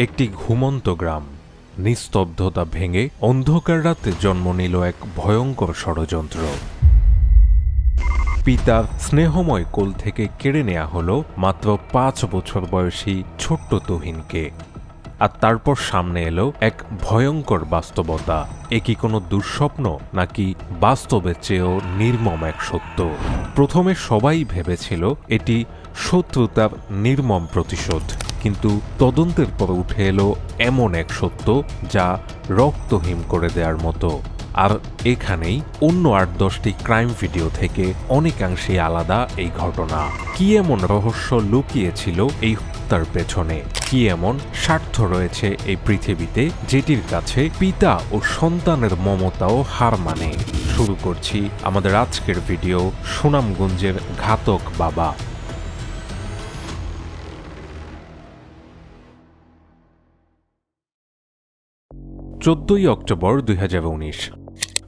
একটি ঘুমন্ত গ্রাম। নিস্তব্ধতা ভেঙে অন্ধকার রাতে জন্ম নিল এক ভয়ঙ্কর ষড়যন্ত্র। পিতার স্নেহময় কোল থেকে কেড়ে নেওয়া হলো মাত্র পাঁচ বছর বয়সী ছোট্ট তুহিনকে। আর তারপর সামনে এলো এক ভয়ঙ্কর বাস্তবতা। এ কি কোনো দুঃস্বপ্ন, নাকি বাস্তবের চেয়েও নির্মম এক সত্য? প্রথমে সবাই ভেবেছিল এটি শত্রুতার নির্মম প্রতিশোধ। কিন্তু তদন্তের পর উঠে এলো এমন এক সত্য যা রক্তহীন করে দেওয়ার মতো। আর এখানেই অন্য আট দশটি ক্রাইম ভিডিও থেকে অনেকাংশে আলাদা এই ঘটনা। কি এমন রহস্য লুকিয়েছিল এই হত্যার পেছনে? কি এমন স্বার্থ রয়েছে এই পৃথিবীতে যেটির কাছে পিতা ও সন্তানের মমতাও হার মানে? শুরু করছি আমাদের আজকের ভিডিও সুনামগঞ্জের ঘাতক বাবা। চোদ্দই অক্টোবর দুই হাজার উনিশ,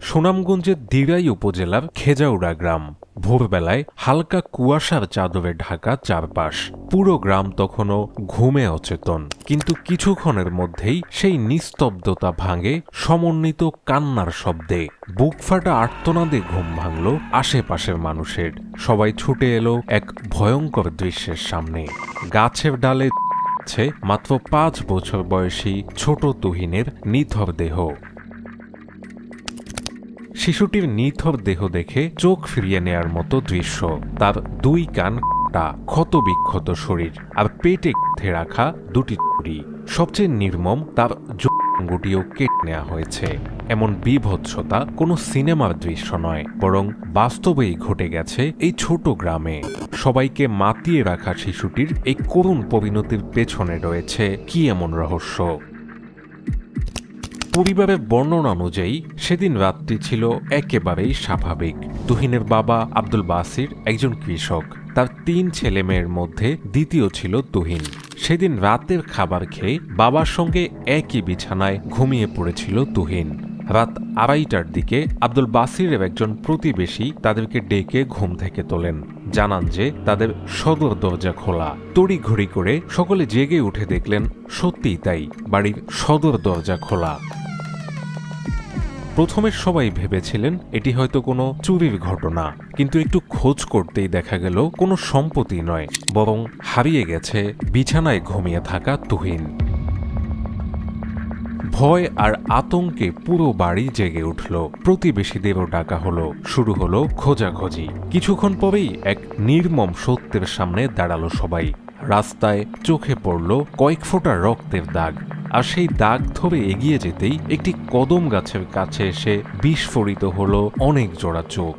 সুনামগঞ্জের দিরাই উপজেলার খেজাউড়া গ্রাম। ভোরবেলায় হালকা কুয়াশার চাদরে ঢাকা চারপাশ, পুরো গ্রাম তখনও ঘুমে অচেতন। কিন্তু কিছুক্ষণের মধ্যেই সেই নিস্তব্ধতা ভাঙে সমন্বিত কান্নার শব্দে। বুক ফাটা আর্তনাদে ঘুম ভাঙল আশেপাশের মানুষের। সবাই ছুটে এলো এক ভয়ঙ্কর দৃশ্যের সামনে। গাছের ডালে আছে মাত্র পাঁচ বছর বয়সী ছোট তুহিনের নিথর দেহ। শিশুটির নিথর দেহ দেখে চোখ ফিরিয়ে নেয়ার মতো দৃশ্য। তার দুই কান ক্ষত বিক্ষত শরীর আর পেটে রাখা দুটি চুরি সবচেয়ে নির্মম তার জঙ্গুটিও কেটে নেওয়া হয়েছে। এমন বিভৎসতা কোনো সিনেমার দৃশ্য নয়, বরং বাস্তবেই ঘটে গেছে এই ছোট গ্রামে। সবাইকে মাতিয়ে রাখা শিশুটির এই করুণ পরিণতির পেছনে রয়েছে কি এমন রহস্য? পরিবারের বর্ণনা অনুযায়ী, সেদিন রাতটি ছিল একেবারেই স্বাভাবিক। তুহিনের বাবা আব্দুল বাসির একজন কৃষক। তার তিন ছেলে মেয়ের মধ্যে দ্বিতীয় ছিল তুহিন। সেদিন রাতের খাবার খেয়ে বাবার সঙ্গে একই বিছানায় ঘুমিয়ে পড়েছিল তুহিন। রাত আড়াইটার দিকে আব্দুল বাসিরের একজন প্রতিবেশী তাদেরকে ডেকে ঘুম থেকে তোলেন। জানান যে তাদের সদর দরজা খোলা। তড়িঘড়ি করে সকলে জেগে উঠে দেখলেন, সত্যিই তাই, বাড়ির সদর দরজা খোলা। প্রথমে সবাই ভেবেছিলেন এটি হয়তো কোনো চুরির ঘটনা, কিন্তু একটু খোঁজ করতেই দেখা গেল কোনো সম্পত্তি নয়, বরং হারিয়ে গেছে বিছানায় ঘুমিয়ে থাকা তুহিন। ভয় আর আতঙ্কে পুরো বাড়ি জেগে উঠল, প্রতিবেশীদেরও ডাকা হলো, শুরু হলো খোঁজাখোঁজি। কিছুক্ষণ পরেই এক নির্মম সত্যের সামনে দাঁড়াল সবাই, রাস্তায় চোখে পড়ল কয়েক ফোঁটা রক্তের দাগ। আর সেই দাগ ধরে এগিয়ে যেতেই একটি কদম গাছের কাছে এসে বিস্ফোরিত হলো অনেক জোড়া চোখ।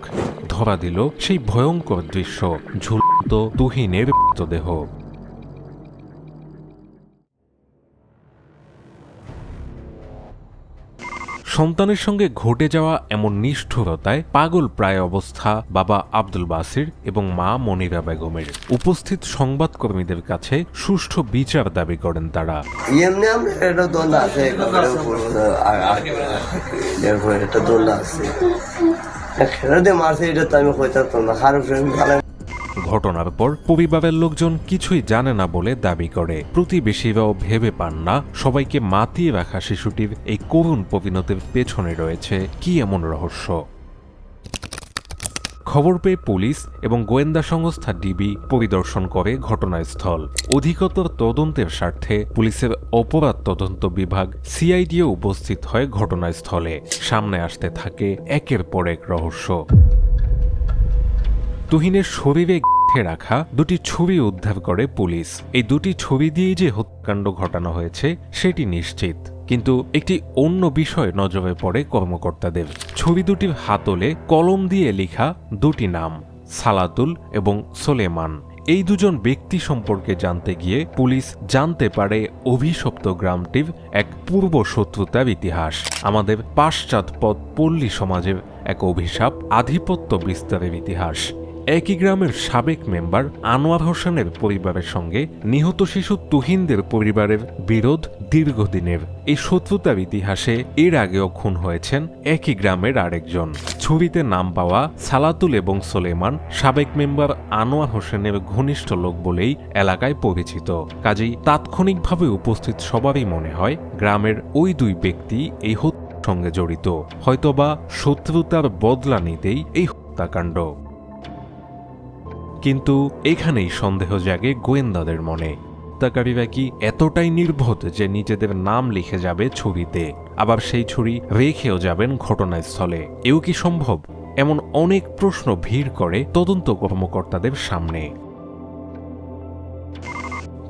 ধরা দিল সেই ভয়ঙ্কর দৃশ্য, ঝুলন্ত তুহিনের মৃতদেহ। সন্তানের সঙ্গে ঘটে যাওয়া এমন নিষ্ঠুরতায় পাগল প্রায় অবস্থা বাবা আব্দুল বাসির এবং মা মনিরা বেগমের। উপস্থিত সংবাদকর্মীদের কাছে সুষ্ঠু বিচার দাবি করেন তারা। আছে ঘটনার পর পরিবারের লোকজন কিছুই জানে না বলে দাবি করে। প্রতিবেশীরাও ভেবে পান না সবাইকে মাতিয়ে রাখা শিশুটির এই করুণ পরিণতির পেছনে রয়েছে কি এমন রহস্য। খবর পেয়ে পুলিশ এবং গোয়েন্দা সংস্থা ডিবি পরিদর্শন করে ঘটনাস্থল। অধিকতর তদন্তের স্বার্থে পুলিশের অপরাধ তদন্ত বিভাগ সিআইডিও উপস্থিত হয় ঘটনাস্থলে। সামনে আসতে থাকে একের পর এক রহস্য। তুহিনের শরীরে গেঁথে রাখা দুটি ছবি উদ্ধার করে পুলিশ। এই দুটি ছবি দিয়েই যে হত্যাকাণ্ড ঘটানো হয়েছে, সেটি নিশ্চিত। কিন্তু একটি অন্য বিষয় নজরে পড়ে কর্মকর্তাদের। ছবি দুটির হাতলে কলম দিয়ে লেখা দুটি নাম, সালাতুল এবং সোলেমান। এই দুজন ব্যক্তি সম্পর্কে জানতে গিয়ে পুলিশ জানতে পারে অভিশপ্ত গ্রামটির এক পূর্ব শত্রুতার ইতিহাস। আমাদের পাশ্চাৎপদ পল্লী সমাজের এক অভিশাপ আধিপত্য বিস্তারের ইতিহাস। একই গ্রামের সাবেক মেম্বার আনোয়ার হোসেনের পরিবারের সঙ্গে নিহত শিশু তুহিনদের পরিবারের বিরোধ দীর্ঘদিনের। এই শত্রুতার ইতিহাসে এর আগেও খুন হয়েছেন একই গ্রামের আরেকজন। ছবিতে নাম পাওয়া সালাতুল এবং সোলেমান সাবেক মেম্বার আনোয়ার হোসেনের ঘনিষ্ঠ লোক বলেই এলাকায় পরিচিত। কাজেই তাৎক্ষণিকভাবে উপস্থিত সবারই মনে হয় গ্রামের ওই দুই ব্যক্তি এই হত্যার সঙ্গে জড়িত। হয়তোবা শত্রুতার বদলা নিতেই এই হত্যাকাণ্ড। কিন্তু এখানেই সন্দেহ জাগে গোয়েন্দাদের মনে। হত্যাকারীরা কি এতটাই নির্বোধ যে নিজেদের নাম লিখে যাবে ছবিতে, আবার সেই ছুরি রেখেও যাবেন ঘটনাস্থলে? এও কি সম্ভব? এমন অনেক প্রশ্ন ভিড় করে তদন্ত কর্মকর্তাদের সামনে।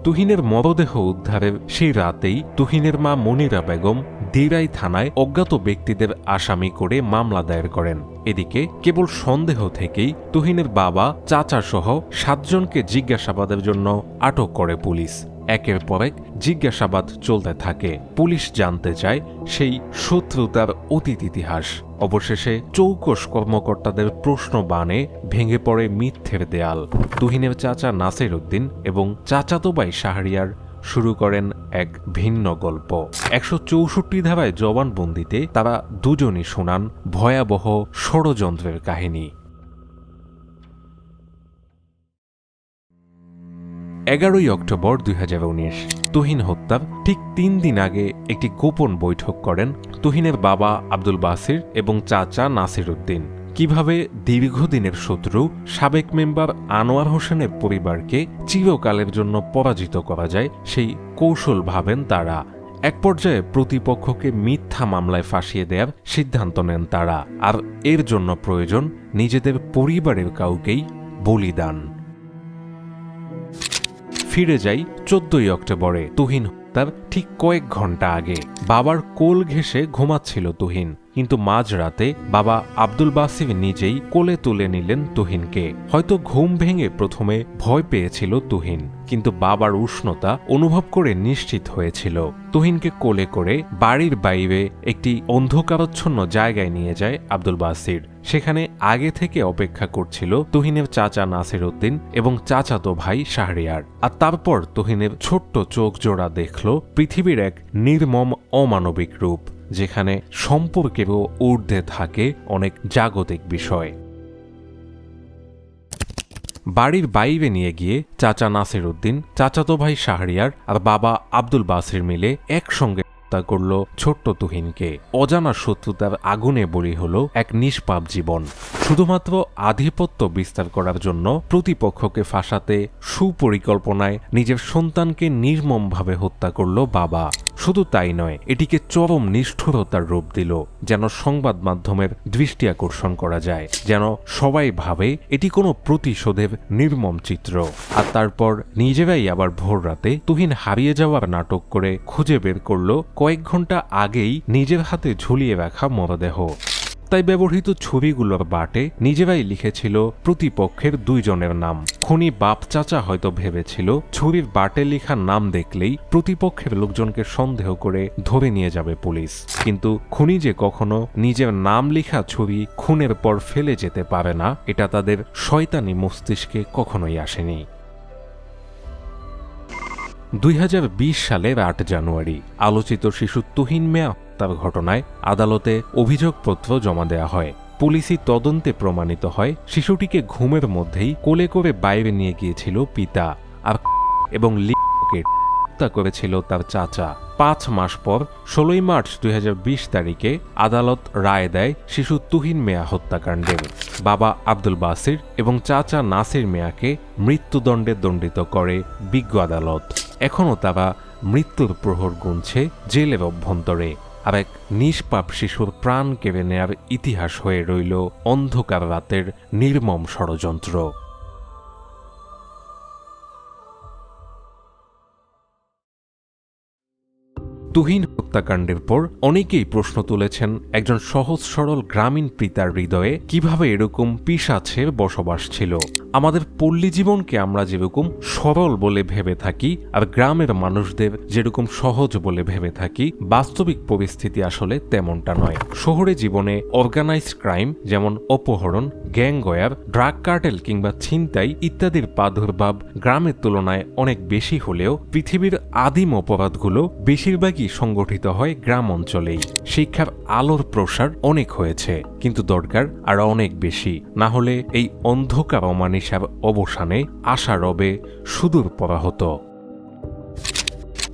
তুহিনের মরদেহ উদ্ধারের সেই রাতেই তুহিনের মা মনিরা বেগম দিরাই থানায় অজ্ঞাত ব্যক্তিদের আসামি করে মামলা দায়ের করেন। এদিকে কেবল সন্দেহ থেকেই তুহিনের বাবা, চাচাসহ সাতজনকে জিজ্ঞাসাবাদের জন্য আটক করে পুলিশ। একের পর এক জিজ্ঞাসাবাদ চলতে থাকে। পুলিশ জানতে চায় সেই শত্রুতার অতীত ইতিহাস। অবশেষে চৌকস কর্মকর্তাদের প্রশ্ন বানে ভেঙে পড়ে মিথ্যের দেয়াল। তুহিনের চাচা নাসির উদ্দিন এবং চাচাতো ভাই শাহরিয়ার শুরু করেন এক ভিন্ন গল্প। একশো চৌষট্টি ধারায় জবানবন্দিতে তারা দুজনই শোনান ভয়াবহ ষড়যন্ত্রের কাহিনী। এগারোই অক্টোবর দুই হাজার উনিশ। তুহিন হত্যার ঠিক তিন দিন আগে একটি গোপন বৈঠক করেন তুহিনের বাবা আব্দুল বাসির এবং চাচা নাসির উদ্দিন। কীভাবে দীর্ঘদিনের শত্রু সাবেক মেম্বার আনোয়ার হোসেনের পরিবারকে চিরকালের জন্য পরাজিত করা যায়, সেই কৌশল ভাবেন তারা। এক পর্যায়ে প্রতিপক্ষকে মিথ্যা মামলায় ফাঁসিয়ে দেওয়ার সিদ্ধান্ত নেন তারা। আর এর জন্য প্রয়োজন নিজেদের পরিবারের কাউকেই বলিদান। ফিরে যাই চোদ্দই অক্টোবরে। তুহিন হত্যার ঠিক কয়েক ঘণ্টা আগে। বাবার কোল ঘেঁষে ঘুমাচ্ছিল তুহিন। কিন্তু মাঝরাতে বাবা আব্দুল বাসির নিজেই কোলে তুলে নিলেন তুহিনকে। হয়তো ঘুম ভেঙে প্রথমে ভয় পেয়েছিল তুহিন, কিন্তু বাবার উষ্ণতা অনুভব করে নিশ্চিত হয়েছিল। তুহিনকে কোলে করে বাড়ির বাইরে একটি অন্ধকারচ্ছন্ন জায়গায় নিয়ে যায় আব্দুল বাসির। সেখানে আগে থেকে অপেক্ষা করছিল তুহিনের চাচা নাসির উদ্দিন এবং চাচাতো ভাই শাহরিয়ার। আর তারপর তুহিনের ছোট্ট চোখ জোড়া দেখল পৃথিবীর এক নির্মম অমানবিক রূপ। যেখানে সম্পর্কেরও ঊর্ধ্বে থাকে অনেক জাগতিক বিষয়। বাড়ির বাইরে নিয়ে গিয়ে চাচা নাসির উদ্দিন চাচাতো ভাই শাহরিয়ার আর বাবা আব্দুল বাসির মিলে একসঙ্গে হত্যা করল ছোট্ট তুহিনকে। অজানা শত্রুতার আগুনে বলি হল এক নিষ্পাপ জীবন। শুধুমাত্র আধিপত্য বিস্তার করার জন্য প্রতিপক্ষকে ফাঁসাতে সুপরিকল্পনায় নিজের সন্তানকে নির্মমভাবে হত্যা করল বাবা। শুধু তাই নয়, এটিকে চরম নিষ্ঠুরতার রূপ দিল, যেন সংবাদ মাধ্যমের দৃষ্টি আকর্ষণ করা যায়, যেন সবাই ভাবে এটি কোনো প্রতিশোধের নির্মম চিত্র। আর তারপর নিজেরাই আবার ভোর রাতে তুহিন হারিয়ে যাওয়ার নাটক করে খুঁজে বের করল কয়েক ঘণ্টা আগেই নিজের হাতে ঝুলিয়ে রাখা মরদেহ। তাই ব্যবহৃত ছবিগুলোর বাটে নিজেরাই লিখেছিল প্রতিপক্ষের দুইজনের নাম। খুনি বাপ চাচা হয়তো ভেবেছিল ছবির বাটে লেখা নাম দেখলেই প্রতিপক্ষের লোকজনকে সন্দেহ করে ধরে নিয়ে যাবে পুলিশ। কিন্তু খুনি যে কখনো নিজের নাম লেখা ছবি খুনের পর ফেলে যেতে পারে না, এটা তাদের শয়তানি মস্তিষ্কে কখনোই আসেনি। দুই হাজার বিশ সালের আট জানুয়ারি, আলোচিত শিশু তুহিন মেয়া হত্যার ঘটনায় আদালতে অভিযোগপত্র জমা দেয়া হয়। পুলিশি তদন্তে প্রমাণিত হয়, শিশুটিকে ঘুমের মধ্যেই কোলে করে বাইরে নিয়ে গিয়েছিল পিতা আর এবং লিকে হত্যা করেছিল তার চাচা। পাঁচ মাস পর, ষোলোই মার্চ দুই হাজার বিশ তারিখে আদালত রায় দেয় শিশু তুহিন মেয়া হত্যাকাণ্ডের। বাবা আব্দুল বাসির এবং চাচা নাসির মেয়াকে মৃত্যুদণ্ডে দণ্ডিত করে বিজ্ঞ আদালত। এখনও তারা মৃত্যুর প্রহর গুনছে জেলের অভ্যন্তরে। আর এক নিষ্পাপ শিশুর প্রাণ কেড়ে নেয়ার ইতিহাস হয়ে রইল অন্ধকার রাতের নির্মম ষড়যন্ত্র। তুহিন হত্যাকাণ্ডের পর অনেকেই প্রশ্ন তুলেছেন, একজন সহজ সরল গ্রামীণ পিতার হৃদয়ে কীভাবে এরকম পিসাছের বসবাস ছিল? আমাদের পল্লী জীবনকে আমরা যেরকম সরল বলে ভেবে থাকি, আর গ্রামের মানুষদের যেরকম সহজ বলে ভেবে থাকি, বাস্তবিক পরিস্থিতি আসলে তেমনটা নয়। শহরে জীবনে অর্গানাইজ ক্রাইম যেমন অপহরণ গ্যাংগয়ার ড্রাগ কার্টেল কিংবা ছিনতাই ইত্যাদির প্রাদুর্ভাব গ্রামের তুলনায় অনেক বেশি হলেও পৃথিবীর আদিম অপরাধগুলো বেশিরভাগই সংগঠিত হয় গ্রাম অঞ্চলেই। শিক্ষার আলোর প্রসার অনেক হয়েছে, কিন্তু দরকার আর অনেক বেশি। না হলে এই অন্ধকার অমানিসার অবসানে আশা রবে সুদূর পড়া পরাহত।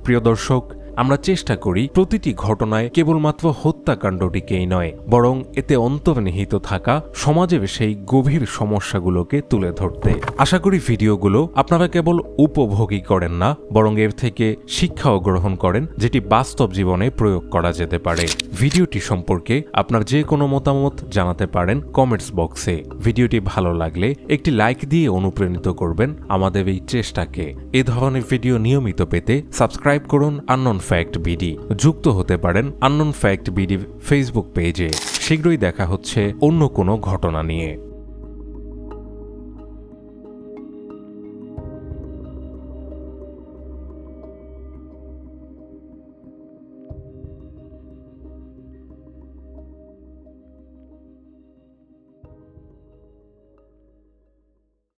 প্রিয় দর্শক আমরা চেষ্টা করি প্রতিটি ঘটনায় কেবলমাত্র হত্যাকাণ্ডটিকেই নয়, বরং এতে অন্তর্নিহিত থাকা সমাজের সেই গভীর সমস্যাগুলোকে তুলে ধরতে। আশা করি ভিডিওগুলো আপনারা কেবল উপভোগী করেন না, বরং এর থেকে শিক্ষাও গ্রহণ করেন, যেটি বাস্তব জীবনে প্রয়োগ করা যেতে পারে। ভিডিওটি সম্পর্কে আপনার যে কোনো মতামত জানাতে পারেন কমেন্টস বক্সে। ভিডিওটি ভালো লাগলে একটি লাইক দিয়ে অনুপ্রাণিত করবেন আমাদের এই চেষ্টাকে। এ ধরনের ভিডিও নিয়মিত পেতে সাবস্ক্রাইব করুন আননন ফ্যাক্ট বিডি যুক্ত হতে পারেন আননোন ফ্যাক্ট বিডি ফেসবুক পেজে শীঘ্রই দেখা হচ্ছে অন্য কোনো ঘটনা নিয়ে।